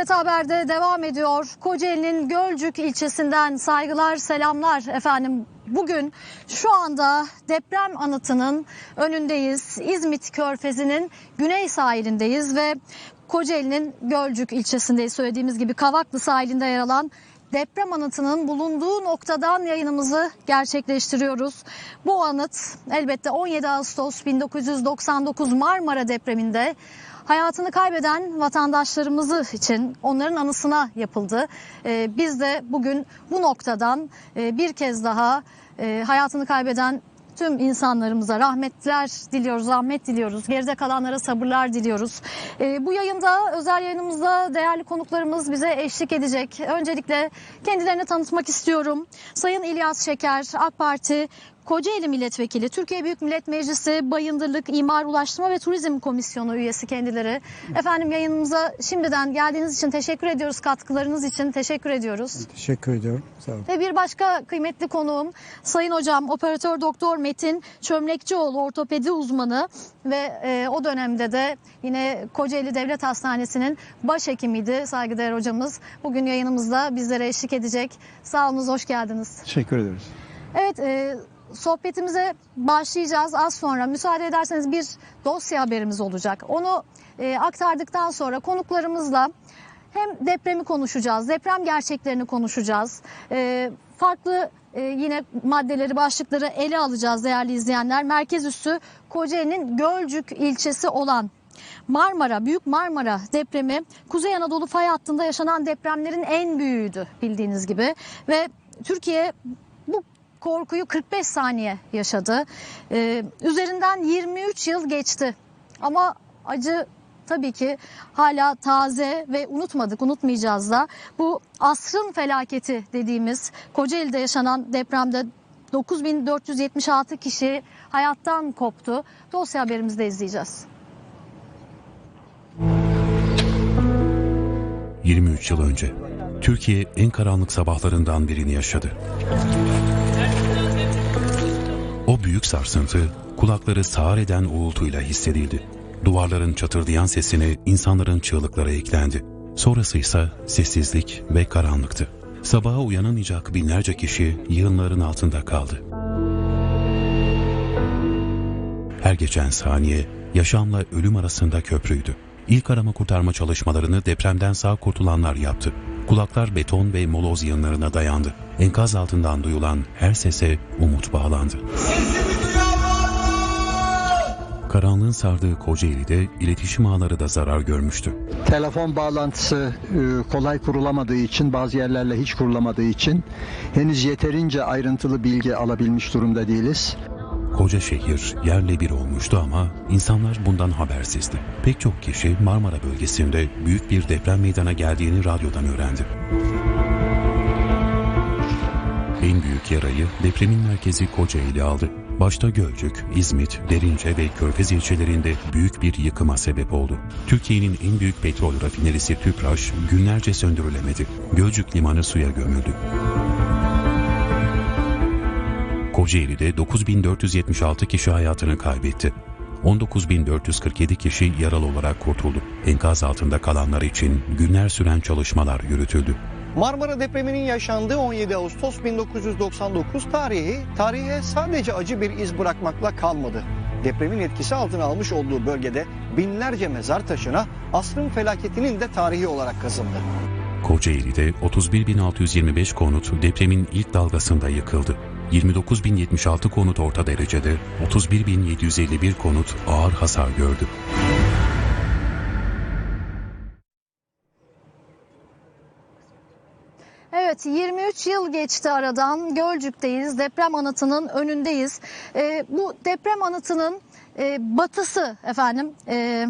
TRT Haber'de devam ediyor. Kocaeli'nin Gölcük ilçesinden saygılar, selamlar efendim. Bugün şu anda deprem anıtının önündeyiz. İzmit Körfezi'nin güney sahilindeyiz ve Kocaeli'nin Gölcük ilçesindeyiz. Söylediğimiz gibi Kavaklı sahilinde yer alan deprem anıtının bulunduğu noktadan yayınımızı gerçekleştiriyoruz. Bu anıt elbette 17 Ağustos 1999 Marmara depreminde hayatını kaybeden vatandaşlarımızı için onların anısına yapıldı. Ee, biz de bugün bu noktadan e, bir kez daha e, hayatını kaybeden tüm insanlarımıza rahmetler diliyoruz, rahmet diliyoruz. Geride kalanlara sabırlar diliyoruz. Ee, bu yayında, özel yayınımızda değerli konuklarımız bize eşlik edecek. Öncelikle kendilerini tanıtmak istiyorum. Sayın İlyas Şeker, AK Parti Kocaeli Milletvekili, Türkiye Büyük Millet Meclisi Bayındırlık İmar Ulaştırma ve Turizm Komisyonu üyesi kendileri. Efendim yayınımıza şimdiden geldiğiniz için teşekkür ediyoruz. Katkılarınız için teşekkür ediyoruz. Teşekkür ediyorum. Sağ olun. Ve bir başka kıymetli konuğum Sayın Hocam Operatör Doktor Metin Çömlekçioğlu ortopedi uzmanı ve e, o dönemde de yine Kocaeli Devlet Hastanesi'nin başhekimiydi saygıdeğer hocamız. Bugün yayınımızda bizlere eşlik edecek. Sağ olunuz, hoş geldiniz. Teşekkür ederiz. Evet, e, sohbetimize başlayacağız az sonra. Müsaade ederseniz bir dosya haberimiz olacak. Onu e, aktardıktan sonra konuklarımızla hem depremi konuşacağız, deprem gerçeklerini konuşacağız. E, farklı e, yine maddeleri, başlıkları ele alacağız değerli izleyenler. Merkez üssü Kocaeli'nin Gölcük ilçesi olan Marmara, Büyük Marmara depremi Kuzey Anadolu fay hattında yaşanan depremlerin en büyüğüydü bildiğiniz gibi. Ve Türkiye korkuyu 45 saniye yaşadı. Ee, üzerinden 23 yıl geçti. Ama acı tabii ki hala taze ve unutmadık, unutmayacağız da. Bu asrın felaketi dediğimiz Kocaeli'de yaşanan depremde 9476 kişi hayattan koptu. Dosya haberimizde izleyeceğiz. 23 yıl önce Türkiye en karanlık sabahlarından birini yaşadı. O büyük sarsıntı kulakları sağır eden uğultuyla hissedildi. Duvarların çatırdayan sesine insanların çığlıkları eklendi. Sonrası ise sessizlik ve karanlıktı. Sabaha uyanamayacak binlerce kişi yığınların altında kaldı. Her geçen saniye yaşamla ölüm arasında köprüydü. İlk arama kurtarma çalışmalarını depremden sağ kurtulanlar yaptı. Kulaklar beton ve moloz yığınlarına dayandı. Enkaz altından duyulan her sese umut bağlandı. Karanlığın sardığı Kocaeli'de iletişim ağları da zarar görmüştü. Telefon bağlantısı e, kolay kurulamadığı için, bazı yerlerle hiç kurulamadığı için henüz yeterince ayrıntılı bilgi alabilmiş durumda değiliz. Koca şehir yerle bir olmuştu ama insanlar bundan habersizdi. Pek çok kişi Marmara bölgesinde büyük bir deprem meydana geldiğini radyodan öğrendi. En büyük yarayı depremin merkezi Kocaeli aldı. Başta Gölcük, İzmit, Derince ve Körfez ilçelerinde büyük bir yıkıma sebep oldu. Türkiye'nin en büyük petrol rafinerisi Tüpraş günlerce söndürülemedi. Gölcük limanı suya gömüldü. Kocaeli'de 9476 kişi hayatını kaybetti. 19.447 kişi yaralı olarak kurtuldu. Enkaz altında kalanlar için günler süren çalışmalar yürütüldü. Marmara depreminin yaşandığı 17 Ağustos 1999 tarihi, tarihe sadece acı bir iz bırakmakla kalmadı. Depremin etkisi altına almış olduğu bölgede binlerce mezar taşına asrın felaketinin de tarihi olarak kazındı. Kocaeli'de 31.625 konut depremin ilk dalgasında yıkıldı. 29.076 konut orta derecede, 31.751 konut ağır hasar gördü. Evet 23 yıl geçti aradan Gölcük'teyiz deprem anıtının önündeyiz. Ee, bu deprem anıtının e, batısı efendim e,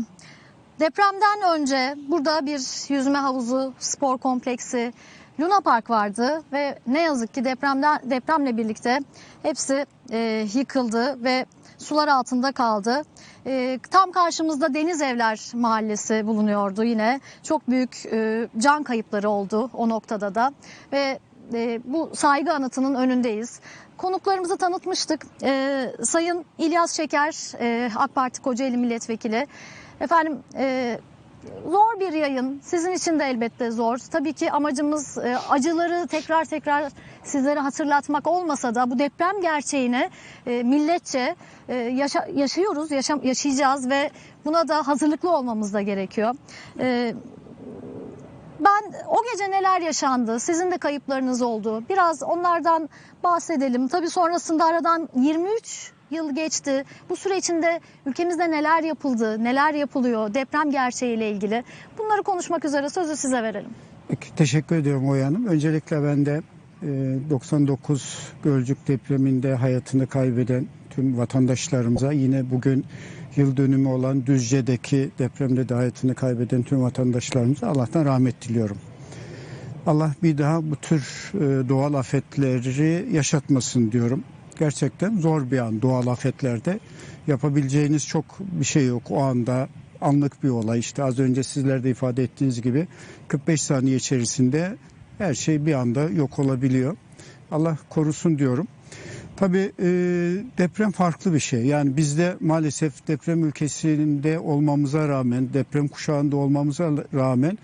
depremden önce burada bir yüzme havuzu spor kompleksi Luna Park vardı ve ne yazık ki depremden depremle birlikte hepsi e, yıkıldı ve sular altında kaldı. E, tam karşımızda Deniz Evler Mahallesi bulunuyordu yine. Çok büyük e, can kayıpları oldu o noktada da ve e, bu saygı anıtının önündeyiz. Konuklarımızı tanıtmıştık. E, Sayın İlyas Şeker, e, AK Parti Kocaeli Milletvekili. Efendim e, Zor bir yayın. Sizin için de elbette zor. Tabii ki amacımız e, acıları tekrar tekrar sizlere hatırlatmak olmasa da bu deprem gerçeğini e, milletçe e, yaşa- yaşıyoruz, yaşam, yaşayacağız ve buna da hazırlıklı olmamız da gerekiyor. Ben o gece neler yaşandı, sizin de kayıplarınız oldu. Biraz onlardan bahsedelim. Tabii sonrasında aradan 23 yıl geçti. Bu süre içinde ülkemizde neler yapıldı, neler yapılıyor deprem gerçeğiyle ilgili. Bunları konuşmak üzere sözü size verelim. Teşekkür ediyorum Oya Hanım. Öncelikle ben de e, 99 Gölcük depreminde hayatını kaybeden tüm vatandaşlarımıza yine bugün yıl dönümü olan Düzce'deki depremde de hayatını kaybeden tüm vatandaşlarımıza Allah'tan rahmet diliyorum. Allah bir daha bu tür e, doğal afetleri yaşatmasın diyorum. Gerçekten zor bir an doğal afetlerde. Yapabileceğiniz çok bir şey yok o anda anlık bir olay. İşte az önce sizler de ifade ettiğiniz gibi 45 saniye içerisinde her şey bir anda yok olabiliyor. Allah korusun diyorum. Tabii e, deprem farklı bir şey. Yani bizde maalesef deprem ülkesinde olmamıza rağmen, deprem kuşağında olmamıza rağmen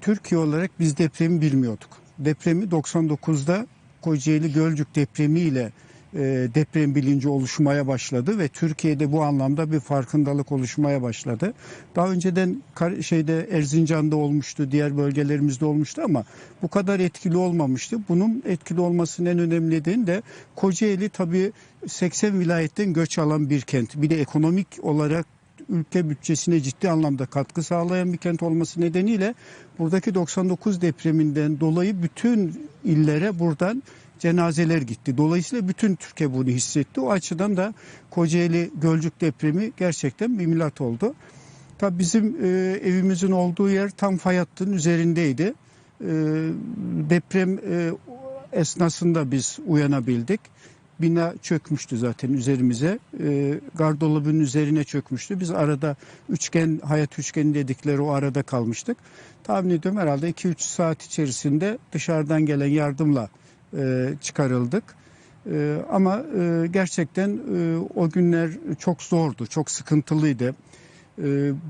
Türkiye olarak biz depremi bilmiyorduk. Depremi 99'da Kocaeli Gölcük depremiyle deprem bilinci oluşmaya başladı ve Türkiye'de bu anlamda bir farkındalık oluşmaya başladı. Daha önceden şeyde Erzincan'da olmuştu, diğer bölgelerimizde olmuştu ama bu kadar etkili olmamıştı. Bunun etkili olmasının en önemli nedeni de Kocaeli tabii 80 vilayetten göç alan bir kent. Bir de ekonomik olarak ülke bütçesine ciddi anlamda katkı sağlayan bir kent olması nedeniyle buradaki 99 depreminden dolayı bütün illere buradan cenazeler gitti. Dolayısıyla bütün Türkiye bunu hissetti. O açıdan da Kocaeli Gölcük depremi gerçekten bir milat oldu. Tabii bizim e, evimizin olduğu yer tam fay hattının üzerindeydi. E, deprem e, esnasında biz uyanabildik. Bina çökmüştü zaten üzerimize. E, gardolabın üzerine çökmüştü. Biz arada üçgen, hayat üçgeni dedikleri o arada kalmıştık. Tahmin ediyorum herhalde 2-3 saat içerisinde dışarıdan gelen yardımla e, çıkarıldık. E, ama e, gerçekten o günler çok zordu, çok sıkıntılıydı.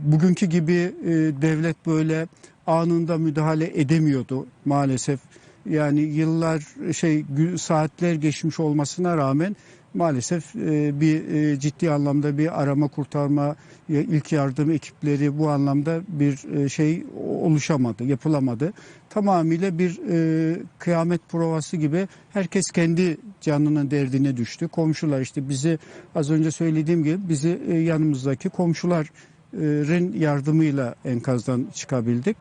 Bugünkü gibi devlet böyle anında müdahale edemiyordu maalesef. Yani yıllar şey saatler geçmiş olmasına rağmen maalesef e, bir e, ciddi anlamda bir arama kurtarma ya ilk yardım ekipleri bu anlamda bir e, şey oluşamadı, yapılamadı. Tamamıyla bir e, kıyamet provası gibi herkes kendi canının derdine düştü. Komşular işte bizi az önce söylediğim gibi bizi e, yanımızdaki komşuların yardımıyla enkazdan çıkabildik.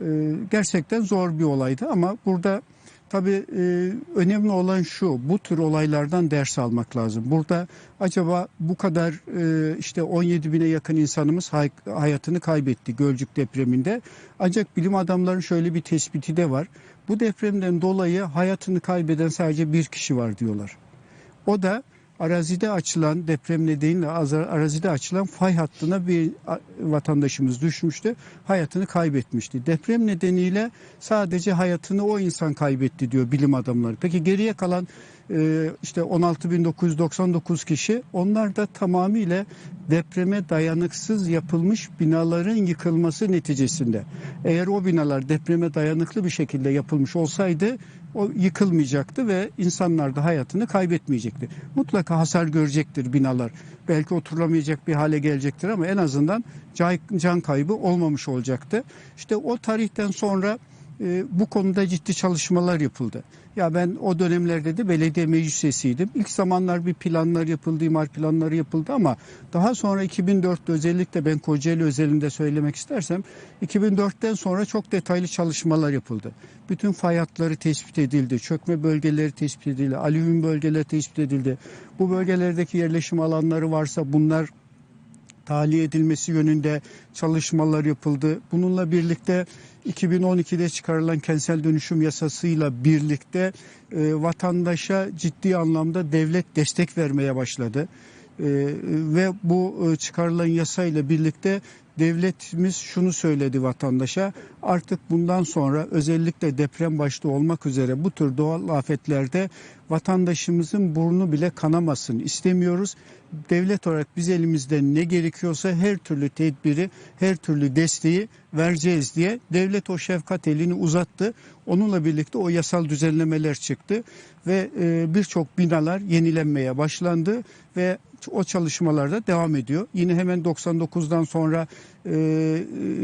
E, gerçekten zor bir olaydı ama burada tabii e, önemli olan şu bu tür olaylardan ders almak lazım. Burada acaba bu kadar e, işte 17 bine yakın insanımız hay- hayatını kaybetti Gölcük depreminde. Ancak bilim adamlarının şöyle bir tespiti de var. Bu depremden dolayı hayatını kaybeden sadece bir kişi var diyorlar. O da arazide açılan deprem nedeniyle arazide açılan fay hattına bir vatandaşımız düşmüştü. Hayatını kaybetmişti. Deprem nedeniyle sadece hayatını o insan kaybetti diyor bilim adamları. Peki geriye kalan işte 16.999 kişi onlar da tamamıyla depreme dayanıksız yapılmış binaların yıkılması neticesinde. Eğer o binalar depreme dayanıklı bir şekilde yapılmış olsaydı o yıkılmayacaktı ve insanlar da hayatını kaybetmeyecekti. Mutlaka hasar görecektir binalar. Belki oturulamayacak bir hale gelecektir ama en azından can kaybı olmamış olacaktı. İşte o tarihten sonra e, bu konuda ciddi çalışmalar yapıldı. Ya ben o dönemlerde de belediye meclis. İlk zamanlar bir planlar yapıldı, imar planları yapıldı ama daha sonra 2004'te özellikle ben Kocaeli özelinde söylemek istersem 2004'ten sonra çok detaylı çalışmalar yapıldı. Bütün fay hatları tespit edildi, çökme bölgeleri tespit edildi, alüvyum bölgeleri tespit edildi. Bu bölgelerdeki yerleşim alanları varsa bunlar tahliye edilmesi yönünde çalışmalar yapıldı. Bununla birlikte 2012'de çıkarılan kentsel dönüşüm yasasıyla birlikte e, vatandaşa ciddi anlamda devlet destek vermeye başladı. E, ve bu e, çıkarılan yasayla birlikte devletimiz şunu söyledi vatandaşa. Artık bundan sonra özellikle deprem başta olmak üzere bu tür doğal afetlerde vatandaşımızın burnu bile kanamasın istemiyoruz. Devlet olarak biz elimizden ne gerekiyorsa her türlü tedbiri, her türlü desteği vereceğiz diye devlet o şefkat elini uzattı. Onunla birlikte o yasal düzenlemeler çıktı ve e, birçok binalar yenilenmeye başlandı ve o çalışmalar da devam ediyor. Yine hemen 99'dan sonra e,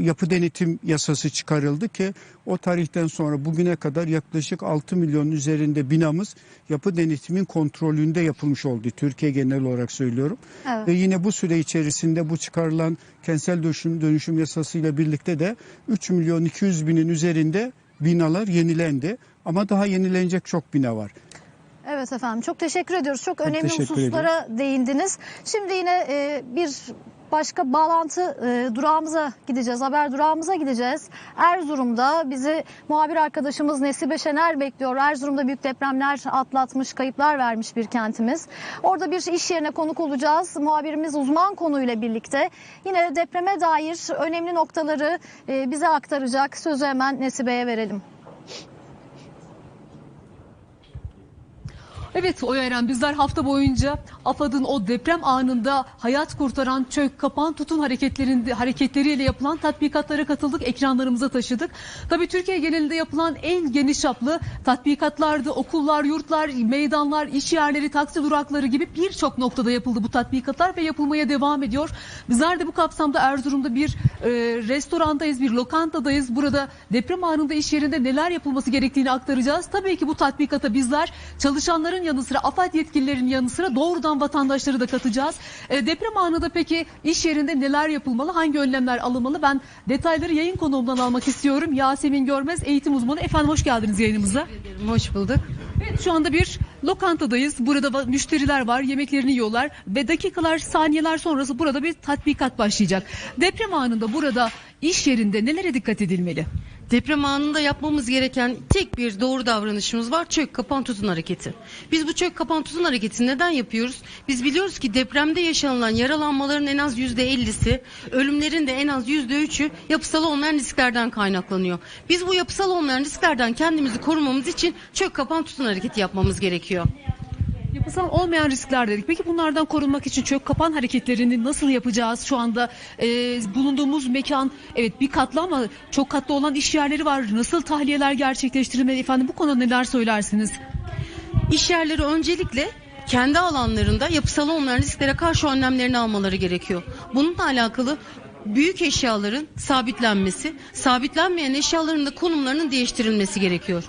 yapı denetim yasası çıkarıldı ki o tarihten sonra bugüne kadar yaklaşık 6 milyon üzerinde binamız yapı denetimin kontrolünde yapılmış oldu. Türkiye genel olarak söylüyorum. Evet. Ve yine bu süre içerisinde bu çıkarılan kentsel dönüşüm, dönüşüm yasasıyla birlikte de 3 milyon 200 binin üzerinde binalar yenilendi. Ama daha yenilenecek çok bina var. Evet efendim çok teşekkür ediyoruz. Çok Ben önemli hususlara değindiniz. Şimdi yine e, bir başka bağlantı e, durağımıza gideceğiz. Haber durağımıza gideceğiz. Erzurum'da bizi muhabir arkadaşımız Nesibe Şener bekliyor. Erzurum'da büyük depremler atlatmış, kayıplar vermiş bir kentimiz. Orada bir iş yerine konuk olacağız. Muhabirimiz uzman konuyla birlikte yine depreme dair önemli noktaları e, bize aktaracak. Sözü hemen Nesibe'ye verelim. Evet Oya Eren bizler hafta boyunca AFAD'ın o deprem anında hayat kurtaran çök kapan tutun hareketlerinde hareketleriyle yapılan tatbikatlara katıldık. Ekranlarımıza taşıdık. Tabii Türkiye genelinde yapılan en geniş çaplı tatbikatlardı. Okullar, yurtlar, meydanlar, iş yerleri, taksi durakları gibi birçok noktada yapıldı bu tatbikatlar ve yapılmaya devam ediyor. Bizler de bu kapsamda Erzurum'da bir e, restorandayız, bir lokantadayız. Burada deprem anında iş yerinde neler yapılması gerektiğini aktaracağız. Tabii ki bu tatbikata bizler çalışanların yanı sıra AFAD yetkililerinin yanı sıra doğrudan vatandaşları da katacağız. E, deprem anında peki iş yerinde neler yapılmalı, hangi önlemler alınmalı? Ben detayları yayın konuğumdan almak istiyorum. Yasemin Görmez, eğitim uzmanı. Efendim hoş geldiniz yayınımıza. Hoş bulduk. Evet şu anda bir lokantadayız. Burada müşteriler var, yemeklerini yiyorlar ve dakikalar, saniyeler sonrası burada bir tatbikat başlayacak. Deprem anında burada iş yerinde nelere dikkat edilmeli? Deprem anında yapmamız gereken tek bir doğru davranışımız var. Çök kapan tutun hareketi. Biz bu çök kapan tutun hareketini neden yapıyoruz? Biz biliyoruz ki depremde yaşanılan yaralanmaların en az %50'si, ölümlerin de en az %3'ü yapısal olmayan risklerden kaynaklanıyor. Biz bu yapısal olmayan risklerden kendimizi korumamız için çök kapan tutun hareketi yapmamız gerekiyor. Yapısal olmayan riskler dedik. Peki bunlardan korunmak için çök kapan hareketlerini nasıl yapacağız? Şu anda e, bulunduğumuz mekan evet bir katlı ama çok katlı olan iş yerleri var. Nasıl tahliyeler gerçekleştirilmeli efendim? Bu konuda neler söylersiniz? İş yerleri öncelikle kendi alanlarında yapısal olmayan risklere karşı önlemlerini almaları gerekiyor. Bununla alakalı büyük eşyaların sabitlenmesi, sabitlenmeyen eşyaların da konumlarının değiştirilmesi gerekiyor.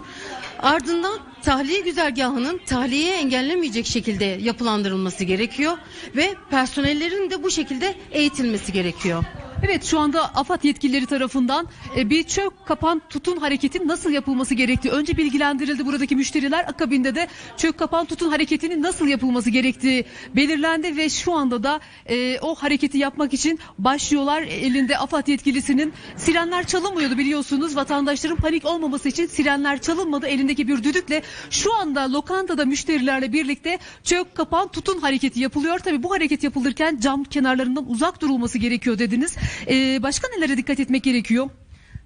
Ardından tahliye güzergahının tahliyeyi engellemeyecek şekilde yapılandırılması gerekiyor ve personellerin de bu şekilde eğitilmesi gerekiyor. Evet şu anda AFAD yetkilileri tarafından e, bir çök kapan tutun hareketinin nasıl yapılması gerektiği önce bilgilendirildi buradaki müşteriler. Akabinde de çök kapan tutun hareketinin nasıl yapılması gerektiği belirlendi ve şu anda da e, o hareketi yapmak için başlıyorlar. Elinde AFAD yetkilisinin sirenler çalınmıyordu biliyorsunuz. Vatandaşların panik olmaması için sirenler çalınmadı. Elindeki bir düdükle şu anda lokantada müşterilerle birlikte çök kapan tutun hareketi yapılıyor. Tabi bu hareket yapılırken cam kenarlarından uzak durulması gerekiyor dediniz E, başka nelere dikkat etmek gerekiyor?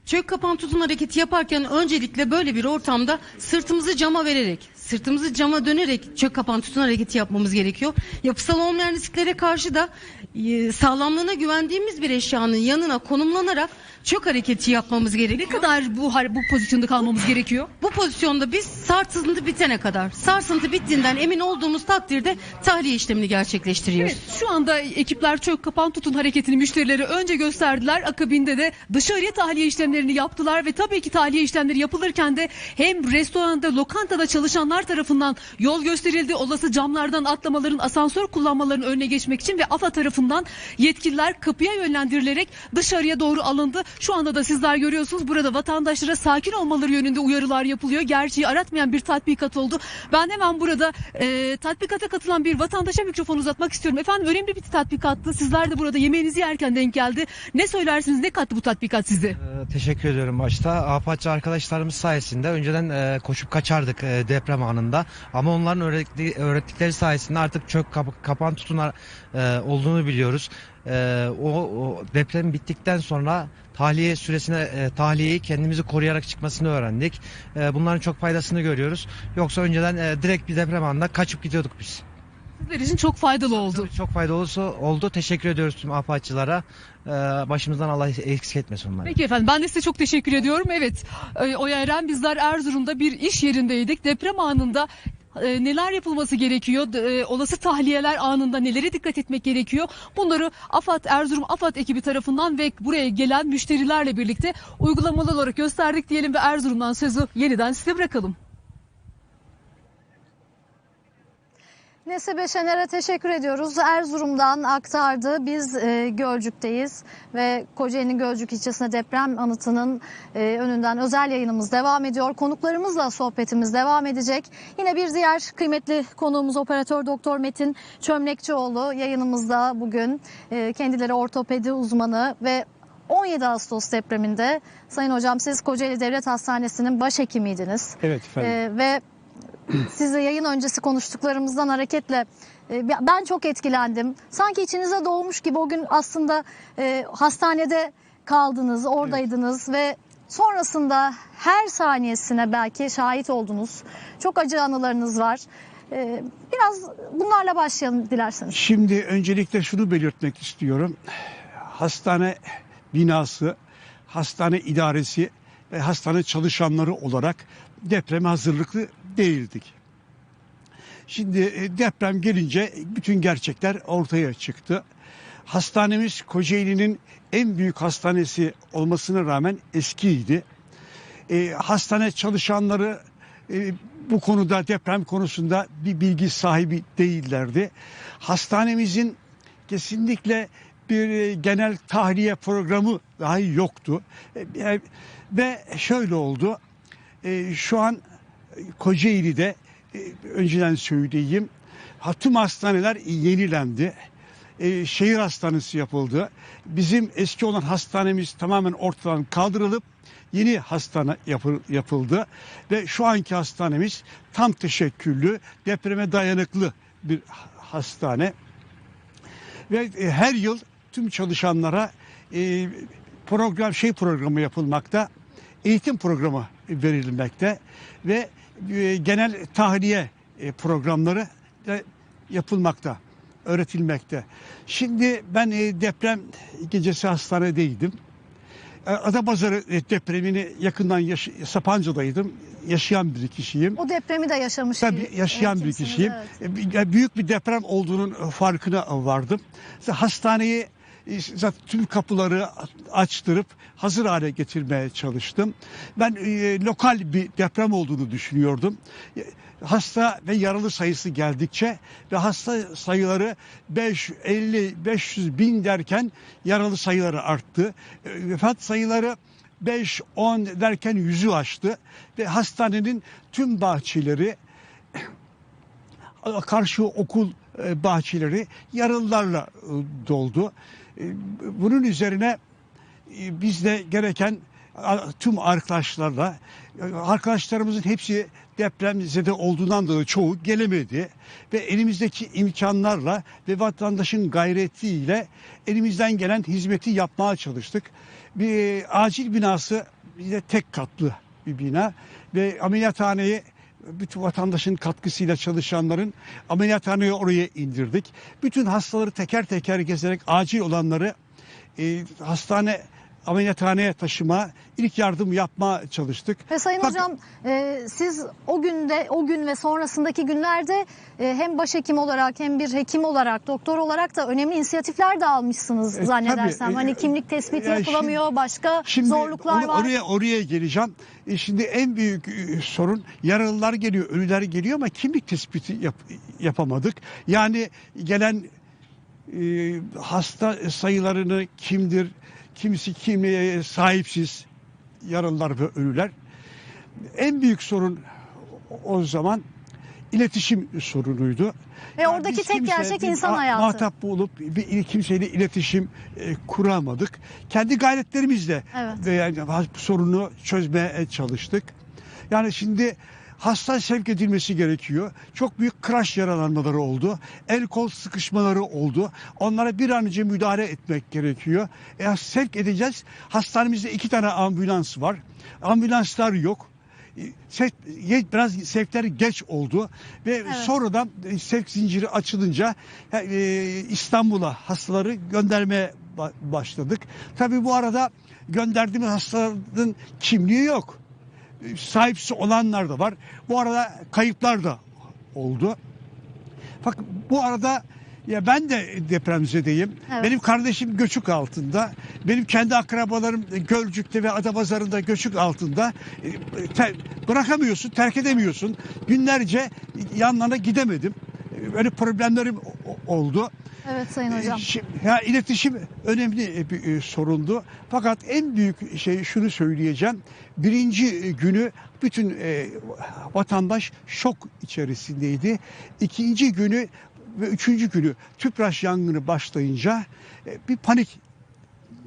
Çök kapan tutun hareketi yaparken öncelikle böyle bir ortamda sırtımızı cama vererek, sırtımızı cama dönerek çök kapan tutun hareketi yapmamız gerekiyor. Yapısal olmayan risklere karşı da e, sağlamlığına güvendiğimiz bir eşyanın yanına konumlanarak çök hareketi yapmamız Ne gerekiyor. kadar bu har- bu pozisyonda kalmamız gerekiyor? Bu pozisyonda biz sarsıntı bitene kadar, sarsıntı bittiğinden emin olduğumuz takdirde tahliye işlemini gerçekleştiriyoruz. Evet, şu anda ekipler çök kapan tutun hareketini müşterilere önce gösterdiler. Akabinde de dışarıya tahliye işlemlerini yaptılar ve tabii ki tahliye işlemleri yapılırken de hem restoranda, lokantada çalışanlar tarafından yol gösterildi. Olası camlardan atlamaların, asansör kullanmaların önüne geçmek için ve AFA tarafından yetkililer kapıya yönlendirilerek dışarıya doğru alındı. Şu anda da sizler görüyorsunuz burada vatandaşlara sakin olmaları yönünde uyarılar yapılıyor. Gerçeği aratmayan bir tatbikat oldu. Ben hemen burada e, tatbikata katılan bir vatandaşa mikrofon uzatmak istiyorum. Efendim önemli bir tatbikattı. Sizler de burada yemeğinizi yerken denk geldi. Ne söylersiniz? Ne kattı bu tatbikat size? Ee, Teşekkür ediyorum başta. Apaçı arkadaşlarımız sayesinde önceden e, koşup kaçardık e, deprem anında. Ama onların öğrettikleri sayesinde artık çök kap- kapan tutun e, olduğunu biliyoruz. e, o, o deprem bittikten sonra tahliye süresine e, tahliyeyi kendimizi koruyarak çıkmasını öğrendik. E, bunların çok faydasını görüyoruz. Yoksa önceden e, direkt bir deprem anında kaçıp gidiyorduk biz. Sizler için çok faydalı oldu. Çok faydalı oldu. Teşekkür ediyoruz tüm apaçılara. E, başımızdan Allah eksik etmesin onları. Peki efendim ben de size çok teşekkür ediyorum. Evet e, Oya Eren bizler Erzurum'da bir iş yerindeydik. Deprem anında e, neler yapılması gerekiyor? E, olası tahliyeler anında nelere dikkat etmek gerekiyor? Bunları AFAD Erzurum AFAD ekibi tarafından ve buraya gelen müşterilerle birlikte uygulamalı olarak gösterdik diyelim ve Erzurum'dan sözü yeniden size bırakalım. Nesibe Şener'e teşekkür ediyoruz. Erzurum'dan aktardı. Biz e, Gölcük'teyiz ve Kocaeli'nin Gölcük ilçesinde deprem anıtının e, önünden özel yayınımız devam ediyor. Konuklarımızla sohbetimiz devam edecek. Yine bir diğer kıymetli konuğumuz operatör doktor Metin Çömlekçioğlu yayınımızda bugün. E, kendileri ortopedi uzmanı ve 17 Ağustos depreminde Sayın Hocam siz Kocaeli Devlet Hastanesi'nin başhekimiydiniz. Evet efendim. E, ve size yayın öncesi konuştuklarımızdan hareketle e, ben çok etkilendim. Sanki içinize doğmuş gibi o gün aslında e, hastanede kaldınız, oradaydınız ve sonrasında her saniyesine belki şahit oldunuz. Çok acı anılarınız var. E, biraz bunlarla başlayalım dilerseniz. Şimdi öncelikle şunu belirtmek istiyorum. Hastane binası, hastane idaresi ve hastane çalışanları olarak depreme hazırlıklı değildik. Şimdi e, deprem gelince bütün gerçekler ortaya çıktı. Hastanemiz Kocaeli'nin en büyük hastanesi olmasına rağmen eskiydi. E, hastane çalışanları e, bu konuda deprem konusunda bir bilgi sahibi değillerdi. Hastanemizin kesinlikle bir e, genel tahliye programı dahi yoktu. E, e, ve şöyle oldu. E, şu an Kocaeli'de e, önceden söyleyeyim. ha, Tüm hastaneler yenilendi. E, şehir hastanesi yapıldı. Bizim eski olan hastanemiz tamamen ortadan kaldırılıp yeni hastane yapı- yapıldı ve şu anki hastanemiz tam teşekküllü, depreme dayanıklı bir hastane ve e, her yıl tüm çalışanlara e, program şey programı yapılmakta, eğitim programı verilmekte ve genel tahliye e, programları da yapılmakta, öğretilmekte. Şimdi ben e, deprem gecesi hastanedeydim. E, Adapazarı e, depremini yakından yaş- Sapanca'daydım. Yaşayan bir kişiyim. O depremi de yaşamış. Tabii yaşayan bir kişiyim. evet. E, Büyük bir deprem olduğunun farkına vardım. İşte Hastaneyi e, zaten tüm kapıları açtırıp hazır hale getirmeye çalıştım. Ben e, lokal bir deprem olduğunu düşünüyordum. E, Hasta ve yaralı sayısı geldikçe ve hasta sayıları 5, 50, 500 bin derken yaralı sayıları arttı. E, Vefat sayıları 5, 10 derken yüzü aştı ve hastanenin tüm bahçeleri karşı okul e, bahçeleri yaralılarla e, doldu. E, Bunun üzerine e, biz de gereken tüm arkadaşlarla e, arkadaşlarımızın hepsi depremzede olduğundan dolayı çoğu gelemedi ve elimizdeki imkanlarla ve vatandaşın gayretiyle elimizden gelen hizmeti yapmaya çalıştık. Bir acil binası bize tek katlı bir bina ve ameliyathaneyi bütün vatandaşın katkısıyla çalışanların ameliyathaneye oraya indirdik. Bütün hastaları teker teker gezerek acil olanları e, hastane ameliyathaneye taşıma, ilk yardım yapma çalıştık. Ve Sayın Fakat- Hocam e, siz o günde o gün ve sonrasındaki günlerde e, hem başhekim olarak hem bir hekim olarak doktor olarak da önemli inisiyatifler de almışsınız E, zannedersem. tabii, e, hani kimlik tespiti ya yapılamıyor, başka Şimdi zorluklar onu- var. Oraya, oraya geleceğim. E, şimdi en büyük e, sorun yaralılar geliyor, ölüler geliyor ama kimlik tespiti yap- yapamadık. Yani gelen e, hasta sayılarını kimdir, kimisi kimliğe sahipsiz yaralılar ve ölüler. En büyük sorun o zaman iletişim sorunuydu. Ve oradaki tek gerçek insan hayatı. Muhatap olup bir kimseyle iletişim e, kuramadık. Kendi gayretlerimizle Evet. ve yani bu sorunu çözmeye çalıştık. Yani şimdi hasta sevk edilmesi gerekiyor. Çok büyük crash yaralanmaları oldu. El kol sıkışmaları oldu. Onlara bir an önce müdahale etmek gerekiyor. E, sevk edeceğiz. Hastanemizde iki tane ambulans var. Ambulanslar yok. E, biraz sevkler geç oldu ve sonradan e, sevk zinciri açılınca e, İstanbul'a hastaları göndermeye ba- başladık. Tabii bu arada gönderdiğimiz hastaların kimliği yok. E, Sahipsi olanlar da var. Bu arada kayıplar da oldu. Fakat bu arada ya ben de depremzedeyim. Evet. Benim kardeşim göçük altında. Benim kendi akrabalarım Gölcük'te ve Adapazarı'nda göçük altında. E, te- bırakamıyorsun, terk edemiyorsun. Günlerce yanlarına gidemedim. E, Böyle problemlerim oldu. Evet Sayın Hocam. Şimdi, ya iletişim önemli bir e, sorundu. Fakat en büyük şey şunu söyleyeceğim. Birinci e, günü bütün e, vatandaş şok içerisindeydi. İkinci günü ve üçüncü günü tüpraş yangını başlayınca e, bir panik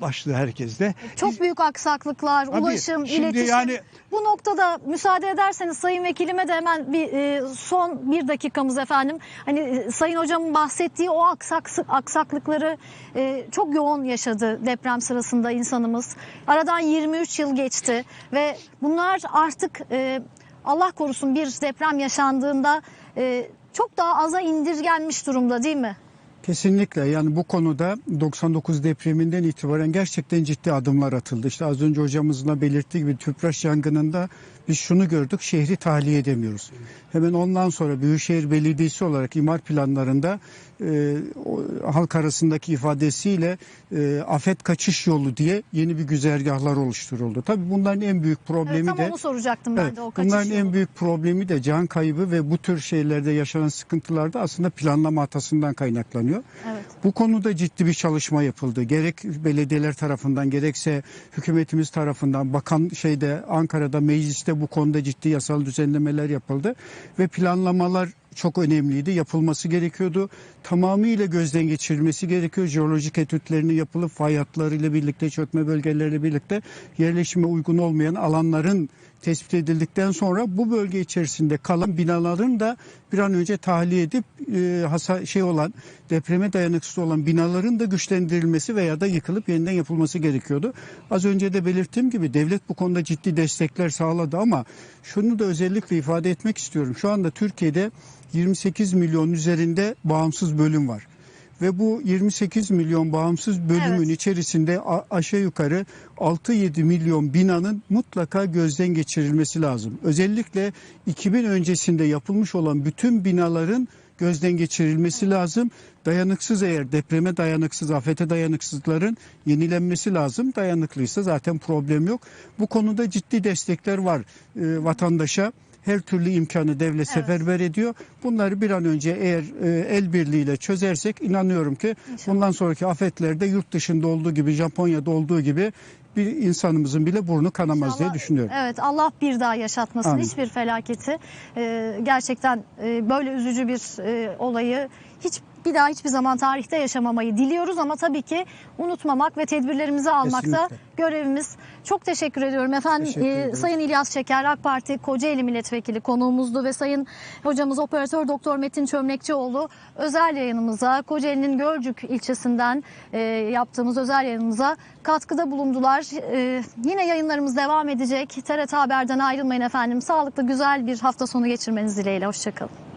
başladı herkeste. Çok büyük aksaklıklar, Tabii, ulaşım, şimdi iletişim. yani- Bu noktada müsaade ederseniz Sayın Vekilime de hemen bir e, son bir dakikamız efendim. Hani e, Sayın Hocamın bahsettiği o aksaksı, aksaklıkları e, çok yoğun yaşadı deprem sırasında insanımız. Aradan 23 yıl geçti ve bunlar artık e, Allah korusun bir deprem yaşandığında e, çok daha aza indirgenmiş durumda değil mi? Kesinlikle yani bu konuda 99 depreminden itibaren gerçekten ciddi adımlar atıldı. İşte az önce hocamızın da belirttiği gibi Tüpraş yangınında biz şunu gördük şehri tahliye edemiyoruz. Hemen ondan sonra Büyükşehir Belediyesi olarak imar planlarında e, o, halk arasındaki ifadesiyle e, afet kaçış yolu diye yeni bir güzergahlar oluşturuldu. Tabii bunların en büyük problemi Evet, tam de onu soracaktım ben Evet, de o kaçış bunların yolu. en büyük problemi de can kaybı ve bu tür şeylerde yaşanan sıkıntılarda aslında planlama hatasından kaynaklanıyor. Evet. Bu konuda ciddi bir çalışma yapıldı. Gerek belediyeler tarafından gerekse hükümetimiz tarafından bakan şeyde Ankara'da mecliste bu konuda ciddi yasal düzenlemeler yapıldı ve planlamalar çok önemliydi. Yapılması gerekiyordu. Tamamıyla gözden geçirilmesi gerekiyor. Jeolojik etütlerini yapılıp fay hatlarıyla birlikte, çökme bölgeleriyle birlikte yerleşime uygun olmayan alanların tespit edildikten sonra bu bölge içerisinde kalan binaların da bir an önce tahliye edip e, hasa, şey olan depreme dayanıksız olan binaların da güçlendirilmesi veya da yıkılıp yeniden yapılması gerekiyordu. Az önce de belirttiğim gibi devlet bu konuda ciddi destekler sağladı ama şunu da özellikle ifade etmek istiyorum. Şu anda Türkiye'de 28 milyon üzerinde bağımsız bölüm var. Ve bu 28 milyon bağımsız bölümün Evet. içerisinde aşağı yukarı 6-7 milyon binanın mutlaka gözden geçirilmesi lazım. Özellikle 2000 öncesinde yapılmış olan bütün binaların gözden geçirilmesi lazım. Dayanıksız eğer depreme dayanıksız, afete dayanıksızların yenilenmesi lazım. Dayanıklıysa zaten problem yok. Bu konuda ciddi destekler var e, vatandaşa. Her türlü imkanı devlet seferber ediyor. Bunları bir an önce eğer e, el birliğiyle çözersek inanıyorum ki bundan sonraki afetlerde yurt dışında olduğu gibi Japonya'da olduğu gibi bir insanımızın bile burnu kanamaz diye İnşallah- düşünüyorum. Evet Allah bir daha yaşatmasın Amin. hiçbir felaketi. Ee, gerçekten e, böyle üzücü bir e, olayı hiç bir daha hiçbir zaman tarihte yaşamamayı diliyoruz ama tabii ki unutmamak ve tedbirlerimizi almak da Kesinlikle. görevimiz. Çok teşekkür ediyorum efendim. Teşekkür ederim. Sayın İlyas Çeker AK Parti Kocaeli Milletvekili konuğumuzdu ve Sayın hocamız Operatör Doktor Metin Çömlekçioğlu özel yayınımıza Kocaeli'nin Gölcük ilçesinden e, yaptığımız özel yayınımıza katkıda bulundular. E, yine yayınlarımız devam edecek. TRT Haber'den ayrılmayın efendim. Sağlıklı güzel bir hafta sonu geçirmeniz dileğiyle. Hoşçakalın.